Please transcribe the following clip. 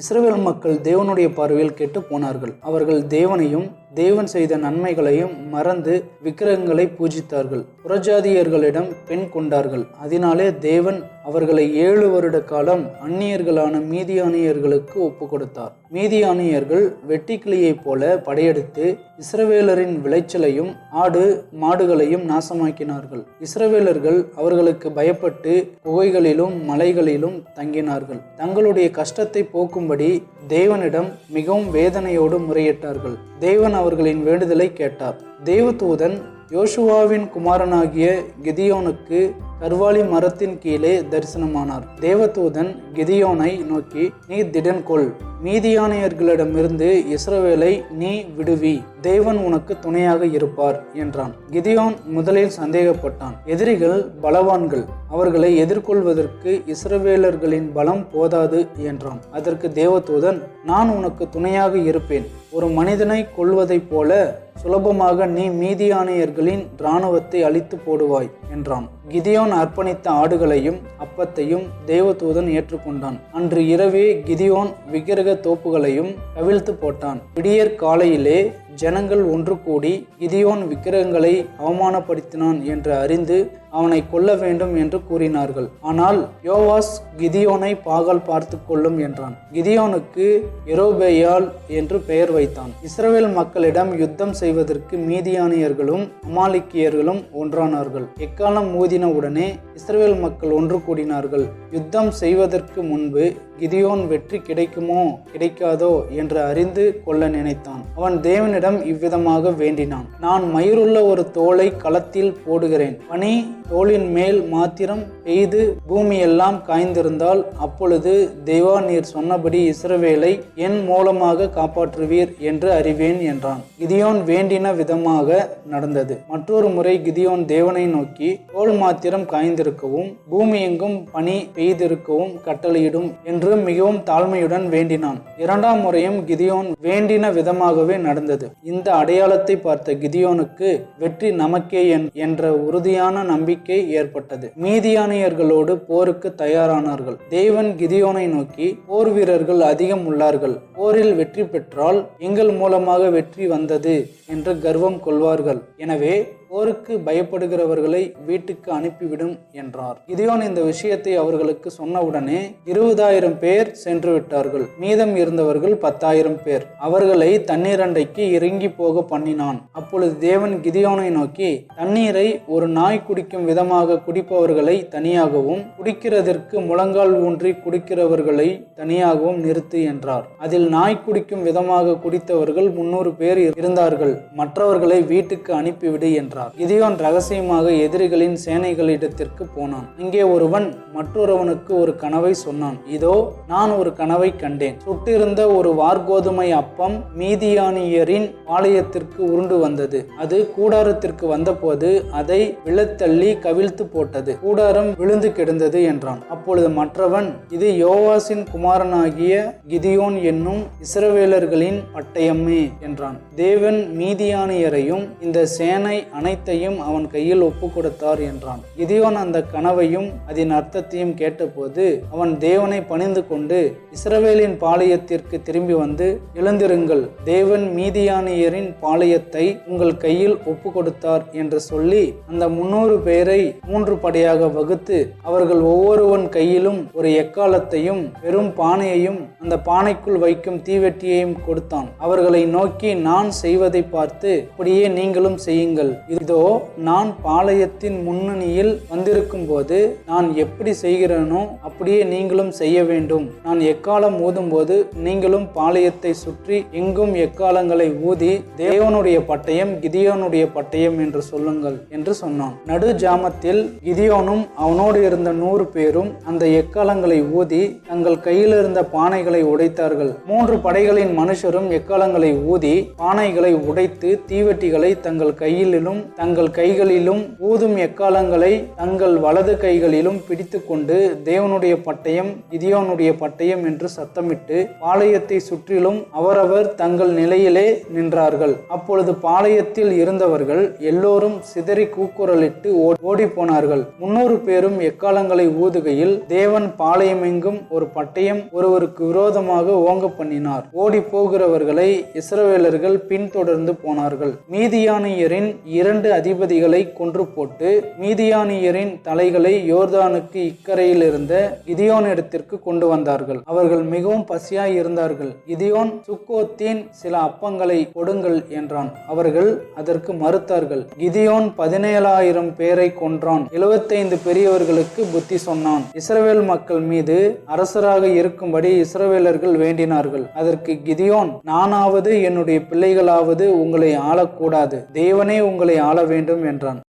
இஸ்ரவேல் மக்கள் தேவனுடைய பார்வையில் கெட்டு போனார்கள். அவர்கள் தேவனையும் தேவன் செய்த நன்மைகளையும் மறந்து விக்கிரகங்களை பூஜித்தார்கள். புறஜாதியர்களிடம் பெண் கொண்டார்கள். அதனாலே தேவன் அவர்களை ஏழு வருட காலம் அந்நியர்களான மீதியானியர்களுக்கு ஒப்பு கொடுத்தார் மீதியானியர்கள் வெட்டிக்கிளியைப் போல படையெடுத்து இஸ்ரவேலரின் விளைச்சலையும் ஆடு மாடுகளையும் நாசமாக்கினார்கள். இஸ்ரவேலர்கள் அவர்களுக்கு பயப்பட்டு குகைகளிலும் மலைகளிலும் தங்கினார்கள். தங்களுடைய கஷ்டத்தை போக்கும்படி தேவனிடம் மிகவும் வேதனையோடு முறையிட்டார்கள். தேவன் அவர்களின் வேண்டுதலை கேட்டார். தேவதூதன் யோசுவாவின் குமாரனாகிய கிதியோனுக்கு கர்வாலி மரத்தின் கீழே தரிசனமானார். தேவதூதன் கிதியோனை நோக்கி நீ திடன் கொள் மீதியானியர்களிடமிருந்து இஸ்ரவேலை நீ விடுவி தேவன் உனக்கு துணையாக இருப்பார் என்றான். கிதியோன் முதலில் சந்தேகப்பட்டான். எதிரிகள் பலவான்கள் அவர்களை எதிர்கொள்வதற்கு இஸ்ரவேலர்களின் பலம் போதாது என்றான். அதற்கு தேவதூதன் நான் உனக்கு துணையாக இருப்பேன். ஒரு மனிதனை கொள்வதைப் போல சுலபமாக நீ மீதியானையர்களின் இராணுவத்தை அழித்து போடுவாய் என்றான். கிதியோன் அர்ப்பணித்த ஆடுகளையும் அப்பத்தையும் தேவதூதன் ஏற்றுக்கொண்டான். அன்று இரவே கிதியோன் விக்கிரக தோப்புகளையும் கவிழ்த்து போட்டான். விடியற் காலையிலே ஜனங்கள் ஒன்று கூடி கிதியோன் விக்கிரகங்களை அவமானப்படுத்தினான் என்று அறிந்து அவனை கொல்ல வேண்டும் என்று கூறினார்கள். ஆனால் யோவாஸ் கிதியோனை பாகால் பார்த்து கொள்ளும் என்றான். கிதியோனுக்கு எரோபேயால் என்று பெயர் வைத்தான். இஸ்ரவேல் மக்களிடம் யுத்தம் செய்வதற்கு மீதியானியர்களும் அமாலிக்கியர்களும் ஒன்றானார்கள். எக்காலம் ஊதின உடனே இஸ்ரவேல் மக்கள் ஒன்று கூடினார்கள். யுத்தம் செய்வதற்கு முன்பு கிதியோன் வெற்றி கிடைக்குமோ கிடைக்காதோ என்று அறிந்து கொள்ள நினைத்தான். அவன் தேவனிடம் இவ்விதமாக வேண்டினான். நான் மயிருள்ள ஒரு தோலை களத்தில் போடுகிறேன். பனி தோளின் மேல் மாத்திரம் பெய்து பூமியெல்லாம் காய்ந்திருந்தால் அப்பொழுது தேவா நீர் சொன்னபடி இஸ்ரவேலை என் மூலமாக காப்பாற்றுவீர் என்று அறிவேன் என்றான். கிதியோன் வேண்டின விதமாக நடந்தது. மற்றொரு முறை கிதியோன் தேவனை நோக்கி தோல் மாத்திரம் காய்ந்திருக்கவும் பூமி எங்கும் பனி பெய்திருக்கவும் கட்டளையிடும் என்று மிகவும் தாழ்மையுடன் வேண்டினான். இரண்டாம் முறையும் கிதியோன் வேண்டின விதமாகவே நடந்தது. இந்த அடையாளத்தை பார்த்த கிதியோனுக்கு வெற்றி நமக்கே என்- என்ற உறுதியான நம்பிக்கை ஏற்பட்டது. மீதியானியர்களோடு போருக்கு தயாரானார்கள். தேவன் கிதியோனை நோக்கி போர் வீரர்கள் அதிகம் உள்ளார்கள். போரில் வெற்றி பெற்றால் எங்கள் மூலமாக வெற்றி வந்தது என்று கர்வம் கொள்வார்கள். எனவே போருக்கு பயப்படுகிறவர்களை வீட்டுக்கு அனுப்பிவிடும் என்றார். கிதியோன் இந்த விஷயத்தை அவர்களுக்கு சொன்னவுடனே இருபதாயிரம் பேர் சென்று விட்டார்கள். மீதம் இருந்தவர்கள் பத்தாயிரம் பேர். அவர்களை தண்ணீரண்டைக்கு இறங்கி போக பண்ணினான். அப்பொழுது தேவன் கிதியோனை நோக்கி தண்ணீரை ஒரு நாய் குடிக்கும் விதமாக குடிப்பவர்களை தனியாகவும் குடிக்கிறதற்கு முழங்கால் ஊன்றி குடிக்கிறவர்களை தனியாகவும் நிறுத்து என்றார். அதில் நாய் குடிக்கும் விதமாக குடித்தவர்கள் முன்னூறு பேர் இருந்தார்கள். மற்றவர்களை வீட்டுக்கு அனுப்பிவிடு என்றார். கிதியோன் ரகசியமாக எதிரிகளின் சேனைகளிடத்திற்கு போனான். இங்கே ஒருவன் மற்றொருவனுக்கு ஒரு கனவை சொன்னான். இதோ நான் ஒரு கனவை கண்டேன். சுட்டிருந்த ஒரு வார்கோதுமை அப்பம் மீதியானியரின் பாளையத்திற்கு உருண்டு வந்தது. அது கூடாரத்திற்கு வந்தபோது அதை விழத்தள்ளி கவிழ்த்து போட்டது. கூடாரம் விழுந்து கிடந்தது என்றான். அப்பொழுது மற்றவன் இது யோவாசின் குமாரனாகிய கிதியோன் என்னும் இஸ்ரவேலர்களின் பட்டயமே என்றான். தேவன் மீதியானியரையும் இந்த சேனை அனைத்தையும் அவன் கையில் ஒப்பு கொடுத்தார் என்றான். கிதியோன் அந்த கனவையும் அதன் அர்த்தத்தையும் கேட்டபோது அவன் தேவனை பணிந்து கொண்டு இஸ்ரவேலின் பாளையத்திற்கு திரும்பி வந்து எழுந்திருங்கள் தேவன் மீதியானியரின் பாளையத்தை உங்கள் கையில் ஒப்பு கொடுத்தார் என்று சொல்லி அந்த முன்னூறு பேரை மூன்று படையாக வகுத்து அவர்கள் ஒவ்வொருவன் கையிலும் ஒரு எக்காலத்தையும் பெரும் பானையையும் அந்த பானைக்குள் வைக்கும் தீவெட்டியையும் கொடுத்தான். அவர்களை நோக்கி நான் செய்வதை பார்த்து அப்படியே நீங்களும் செய்யுங்கள். இதோ நான் பாளையத்தின் முன்னணியில் வந்திருக்கும் போது நான் எப்படி செய்கிறேனோ அப்படியே நீங்களும் செய்ய வேண்டும். நான் எக்காலம் ஊதும்போது நீங்களும் பாளையத்தை சுற்றி எங்கும் எக்காலங்களை ஊதி தேவனுடைய பட்டயம் கிதியோனுடைய பட்டயம் என்று சொல்லுங்கள் என்று சொன்னான். நடு ஜாமத்தில் கிதியோனும் அவனோடு இருந்த நூறு பேரும் அந்த எக்காலங்களை ஊதி தங்கள் கையில் இருந்த பானைகளை உடைத்தார்கள். மூன்று படைகளின் மனுஷரும் எக்காலங்களை ஊதி பானைகளை உடைத்து தீவெட்டிகளை தங்கள் கையிலும் தங்கள் கைகளிலும் ஊதும் எக்காலங்களை தங்கள் வலது கைகளிலும் பிடித்துக்கொண்டு தேவனுடைய பட்டயம் கிதியோனுடைய பட்டயம் என்று சத்தமிட்டு பாளையத்தை சுற்றிலும் அவரவர் தங்கள் நிலையிலே நின்றார்கள். அப்பொழுது பாளையத்தில் இருந்தவர்கள் எல்லோரும் சிதறி கூக்குரலிட்டு ஓடி போனார்கள் முன்னூறு பேரும் எக்காலங்களை ஊதுகையில் தேவன் பாளையமெங்கும் ஒரு பட்டயம் ஒருவருக்கு விரோதமாக ஓங்க பண்ணினார். ஓடி போகிறவர்களை இஸ்ரவேலர்கள் பின்தொடர்ந்து போனார்கள். மீதியானியரின் இரண்டு அதிபதிகளை கொன்று போட்டு மீதியானியரின் தலைகளை யோர்தானுக்கு இக்கரையில் இருந்த கிதியோனிடத்திற்கு கொண்டு வந்தார்கள். அவர்கள் மிகவும் பசியாய் இருந்தார்கள். கிதியோன் சுக்கோத்தின் சில அப்பங்களை கொடுங்கள் என்றான். அவர்கள் அதற்கு மறுத்தார்கள். கிதியோன் பதினேழாயிரம் பேரை கொன்றான். எழுபத்தைந்து பெரியவர்களுக்கு புத்தி சொன்னான். இஸ்ரவேல் மக்கள் மீது அரசராக இருக்கும்படி இஸ்ரவேலர்கள் வேண்டினார்கள். அதற்கு கிதியோன் நானாவது என்னுடைய பிள்ளைகளாவது உங்களை ஆளக்கூடாது. தேவனே உங்களை ஆள வேண்டும் என்றான்.